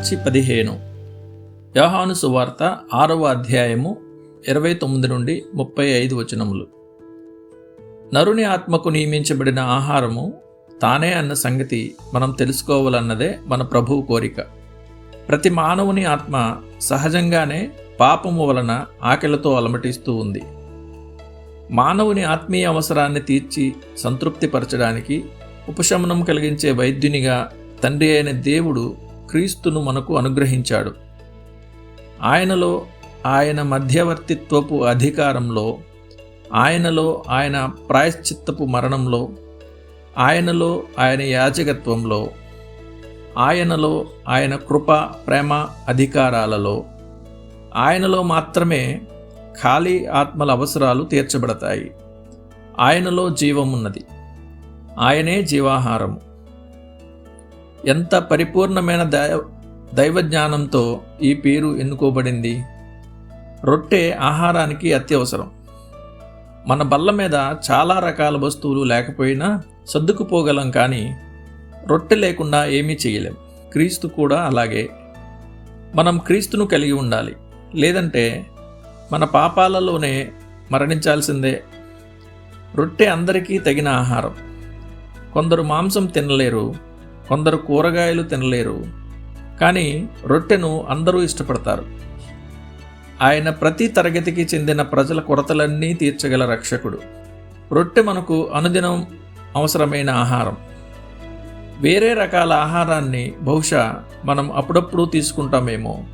మార్చి పదిహేను. యోహాను సువార్త ఆరవ అధ్యాయము ఇరవై తొమ్మిది నుండి ముప్పై ఐదు వచనములు. నరుని ఆత్మకు నియమించబడిన ఆహారము తానే అన్న సంగతి మనం తెలుసుకోవాలన్నదే మన ప్రభువు కోరిక. ప్రతి మానవుని ఆత్మ సహజంగానే పాపము వలన ఆకలితో అలమటిస్తూ ఉంది. మానవుని ఆత్మీయ అవసరాన్ని తీర్చి సంతృప్తిపరచడానికి ఉపశమనం కలిగించే వైద్యునిగా తండ్రి అయిన దేవుడు క్రీస్తును మనకు అనుగ్రహించాడు. ఆయనలో ఆయన మధ్యవర్తిత్వపు అధికారంలో ఆయనలో ఆయన ప్రాయశ్చిత్తపు మరణంలో ఆయనలో ఆయన యాజకత్వంలో ఆయనలో ఆయన కృప ప్రేమ అధికారాలలో ఆయనలో మాత్రమే ఖాళీ ఆత్మల అవసరాలు తీర్చబడతాయి. ఆయనలో జీవమున్నది. ఆయనే జీవాహారము. ఎంత పరిపూర్ణమైన దైవ దైవజ్ఞానంతో ఈ పేరు ఎన్నుకోబడింది? రొట్టె ఆహారానికి అత్యవసరం. మన బల్ల మీద చాలా రకాల వస్తువులు లేకపోయినా సర్దుకుపోగలం కానీ రొట్టె లేకుండా ఏమీ చేయలేం. క్రీస్తు కూడా అలాగే. మనం క్రీస్తును కలిగి ఉండాలి. లేదంటే మన పాపాలలోనే మరణించాల్సిందే. రొట్టె అందరికీ తగిన ఆహారం. కొందరు మాంసం తినలేరు. కొందరు కూరగాయలు తినలేరు కానీ రొట్టెను అందరూ ఇష్టపడతారు. ఆయన ప్రతి తరగతికి చెందిన ప్రజల కొరతలన్నీ తీర్చగల రక్షకుడు. రొట్టె మనకు అనుదినం అవసరమైన ఆహారం. వేరే రకాల ఆహారాన్ని బహుశా మనం అప్పుడప్పుడు తీసుకుంటామేమో.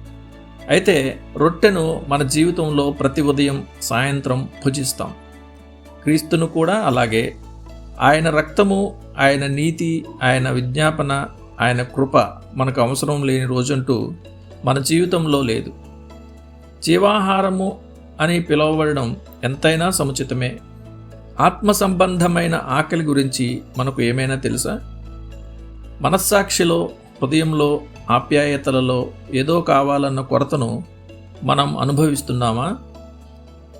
అయితే రొట్టెను మన జీవితంలో ప్రతి ఉదయం సాయంత్రం భుజిస్తాం. క్రీస్తును కూడా అలాగే. ఆయన రక్తము ఆయన నీతి ఆయన విజ్ఞాపన ఆయన కృప మనకు అవసరం లేని రోజంటూ మన జీవితంలో లేదు. జీవాహారము అని పిలువబడడం ఎంతైనా సముచితమే. ఆత్మ సంబంధమైన ఆకలి గురించి మనకు ఏమైనా తెలుసా? మనస్సాక్షిలో హృదయంలో ఆప్యాయతలలో ఏదో కావాలన్న కొరతను మనం అనుభవిస్తున్నామా?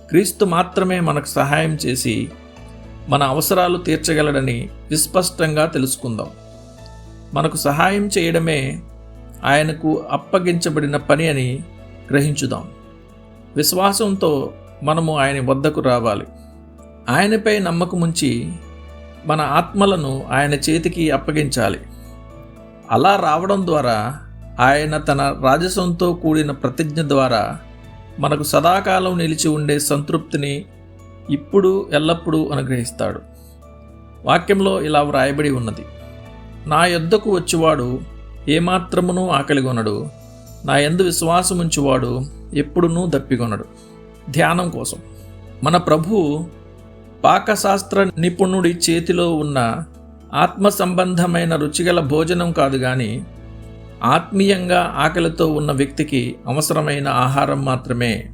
క్రీస్తు మాత్రమే మనకు సహాయం చేసి మన అవసరాలు తీర్చగలడని విస్పష్టంగా తెలుసుకుందాం. మనకు సహాయం చేయడమే ఆయనకు అప్పగించబడిన పని అని గ్రహించుదాం. విశ్వాసంతో మనము ఆయన వద్దకు రావాలి. ఆయనపై నమ్మకముంచి మన ఆత్మలను ఆయన చేతికి అప్పగించాలి. అలా రావడం ద్వారా ఆయన తన రాజసంతో కూడిన ప్రతిజ్ఞ ద్వారా మనకు సదాకాలం నిలిచి ఉండే సంతృప్తిని ఇప్పుడు ఎల్లప్పుడూ అనుగ్రహిస్తాడు. వాక్యంలో ఇలా వ్రాయబడి ఉన్నది. నా యొద్దకు వచ్చువాడు ఏమాత్రమును ఆకలిగొనడు నా ఎందు విశ్వాసముంచువాడు ఎప్పుడునూ దప్పికొనడు ధ్యానం కోసం. మన ప్రభు పాకశాస్త్ర నిపుణుడి చేతిలో ఉన్న ఆత్మ సంబంధమైన రుచిగల భోజనం కాదు కానీ ఆత్మీయంగా ఆకలితో ఉన్న వ్యక్తికి అవసరమైన ఆహారం మాత్రమే.